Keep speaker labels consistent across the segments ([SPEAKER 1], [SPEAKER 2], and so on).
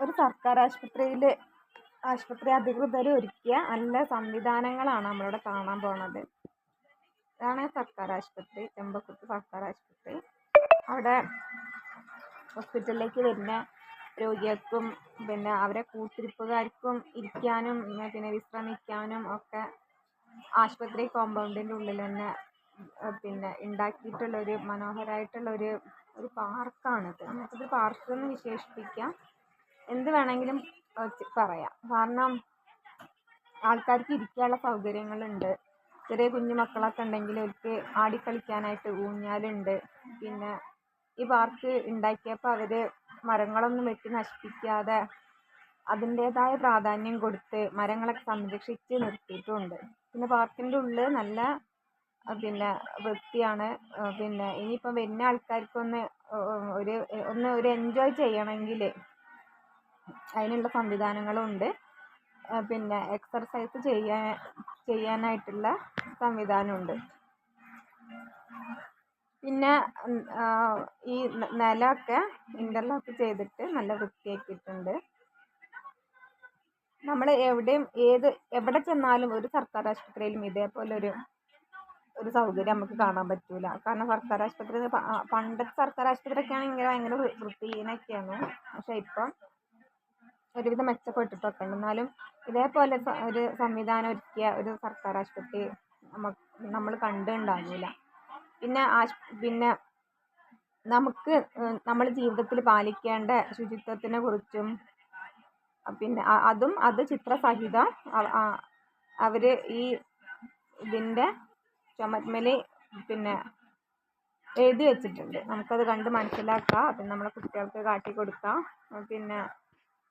[SPEAKER 1] ഒരു സർക്കാർ ആശുപത്രിയിൽ ആശുപത്രി അധികൃതർ ഒരുക്കിയ നല്ല സംവിധാനങ്ങളാണ് നമ്മളിവിടെ കാണാൻ പോണത്. ഇതാണ് സർക്കാർ ആശുപത്രി ചെമ്പക്കുത്ത് സർക്കാർ ആശുപത്രി. അവിടെ ഹോസ്പിറ്റലിലേക്ക് വരുന്ന രോഗികൾക്കും പിന്നെ അവരെ കൂട്ടിരിപ്പുകാർക്കും ഇരിക്കാനും പിന്നെ വിശ്രമിക്കാനും ഒക്കെ ആശുപത്രി കോമ്പൗണ്ടിന്റെ ഉള്ളിൽ തന്നെ പിന്നെ ഉണ്ടാക്കിയിട്ടുള്ളൊരു മനോഹരമായിട്ടുള്ളൊരു മനോഹരമായിട്ടുള്ള ഒരു ഒരു പാർക്കാണിത് നമുക്കിത് പാർക്ക് എന്ന് വിശേഷിപ്പിക്കാം. എന്ത് വേണമെങ്കിലും പറയാം. കാരണം ആൾക്കാർക്ക് ഇരിക്കാനുള്ള സൗകര്യങ്ങളുണ്ട്. ചെറിയ കുഞ്ഞു മക്കളൊക്കെ ഉണ്ടെങ്കിൽ അവർക്ക് ആടിക്കളിക്കാനായിട്ട് ഊഞ്ഞാലുണ്ട്. പിന്നെ ഈ പാർക്ക് ഉണ്ടാക്കിയപ്പോൾ അവർ മരങ്ങളൊന്നും വെട്ടി നശിപ്പിക്കാതെ അതിന്റേതായ പ്രാധാന്യം കൊടുത്ത് മരങ്ങളൊക്കെ സംരക്ഷിച്ച് നിർത്തിയിട്ടുമുണ്ട് പിന്നെ പാർക്കിന്റെ ഉള്ളിൽ നല്ല പിന്നെ വൃത്തിയാണ്. പിന്നെ ഇനിയിപ്പം വരുന്ന ആൾക്കാർക്കൊന്ന് ഒരു ഒന്ന് ഒരു എൻജോയ് ചെയ്യണമെങ്കിൽ അതിനുള്ള സംവിധാനങ്ങളും ഉണ്ട് പിന്നെ എക്സർസൈസ് ചെയ്യാൻ ചെയ്യാനായിട്ടുള്ള സംവിധാനമുണ്ട്. പിന്നെ ഈ നിലമൊക്കെ ഇന്റർലോക്ക് ചെയ്തിട്ട് നല്ല വൃത്തിയാക്കിയിട്ടുണ്ട്. നമ്മൾ എവിടെയും ഏത് എവിടെ ചെന്നാലും ഒരു സർക്കാർ ആശുപത്രിയിലും ഇതേപോലെ ഒരു ഒരു സൗകര്യം നമുക്ക് കാണാൻ പറ്റൂല. കാരണം സർക്കാർ ആശുപത്രി പണ്ടത്തെ സർക്കാർ ആശുപത്രിയൊക്കെ ആണെങ്കിൽ ഭയങ്കര വൃത്തിഹീനമൊക്കെയാണ്. പക്ഷേ ഇപ്പം ഒരുവിധം മെച്ചപ്പെട്ടിട്ടൊക്കെ ഉണ്ട്. എന്നാലും ഇതേപോലെ ഒരു സംവിധാനം ഒരുക്കിയ ഒരു സർക്കാർ ആശുപത്രി നമുക്ക് നമ്മൾ കണ്ടിട്ടുണ്ടാകില്ല പിന്നെ പിന്നെ നമുക്ക് നമ്മൾ ജീവിതത്തിൽ പാലിക്കേണ്ട ശുചിത്വത്തിനെ കുറിച്ചും പിന്നെ അതും അത് ചിത്രസഹിതം അവർ ഈ ഇതിന്റെ ചുമത്മലി പിന്നെ എഴുതി വെച്ചിട്ടുണ്ട്. നമുക്കത് കണ്ട് മനസ്സിലാക്കാം. പിന്നെ നമ്മളെ കുട്ടികൾക്ക് കാട്ടി കൊടുക്കാം പിന്നെ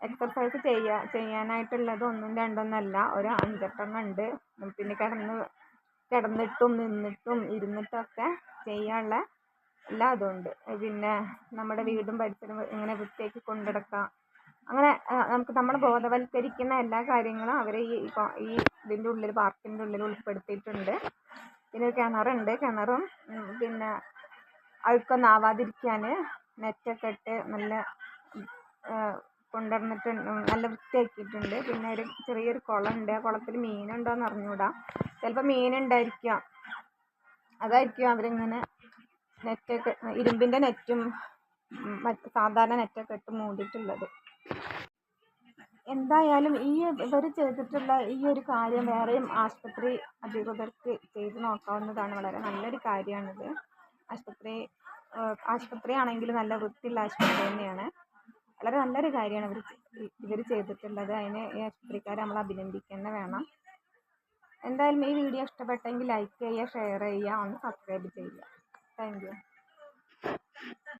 [SPEAKER 1] എക്സർസൈസ് ചെയ്യാൻ ചെയ്യാനായിട്ടുള്ളത് ഒന്നും രണ്ടൊന്നല്ല ഒരു അഞ്ചെട്ടെണ്ണം ഉണ്ട് പിന്നെ കിടന്ന് കിടന്നിട്ടും നിന്നിട്ടും ഇരുന്നിട്ടൊക്കെ ചെയ്യാനുള്ള എല്ലാ ഇതും ഉണ്ട് പിന്നെ നമ്മുടെ വീടും പരിസരവും ഇങ്ങനെ വൃത്തിയാക്കി കൊണ്ട് നടക്കാം അങ്ങനെ നമുക്ക് നമ്മളെ ബോധവൽക്കരിക്കുന്ന എല്ലാ കാര്യങ്ങളും അവർ ഈ ഈ ഇതിന്റെ ഉള്ളിൽ പാർക്കിന്റെ ഉള്ളിൽ ഉൾപ്പെടുത്തിയിട്ടുണ്ട്. പിന്നെ കിണറുണ്ട്. കിണറും പിന്നെ അഴുക്കൊന്നും ആവാതിരിക്കാൻ നെറ്റൊക്കെ ഇട്ട് നല്ല കൊണ്ടുവന്നിട്ട് നല്ല വൃത്തിയാക്കിയിട്ടുണ്ട്. പിന്നെ ഒരു ചെറിയൊരു ഉണ്ട് ആ കുളത്തിൽ മീനുണ്ടോയെന്ന് അറിഞ്ഞുകൂടാ ചിലപ്പോൾ മീനുണ്ടായിരിക്കാം. അതായിരിക്കും അവരിങ്ങനെ നെറ്റൊക്കെ ഇരുമ്പിന്റെ നെറ്റും മറ്റ് സാധാരണ നെറ്റൊക്കെ ഇട്ട് മൂടിയിട്ടുള്ളത്. എന്തായാലും ഈ ഇവർ ചെയ്തിട്ടുള്ള ഈ ഒരു കാര്യം വേറെയും ആശുപത്രി അധികൃതർക്ക് ചെയ്ത് നോക്കാവുന്നതാണ്. വളരെ നല്ലൊരു കാര്യമാണിത്. ആശുപത്രി ആശുപത്രി ആണെങ്കിൽ നല്ല വൃത്തിയുള്ള ആശുപത്രി തന്നെയാണ്. വളരെ നല്ലൊരു കാര്യമാണ് ഇവർ ഇവർ ചെയ്തിട്ടുള്ളത്. അതിന് ഈ ആശുപത്രിക്കാരെ നമ്മൾ അഭിനന്ദിക്കന്നെ വേണം. എന്തായാലും ഈ വീഡിയോ ഇഷ്ടപ്പെട്ടെങ്കിൽ ലൈക്ക് ചെയ്യുക ഷെയർ ചെയ്യുക ഒന്ന് സബ്സ്ക്രൈബ് ചെയ്യുക. താങ്ക്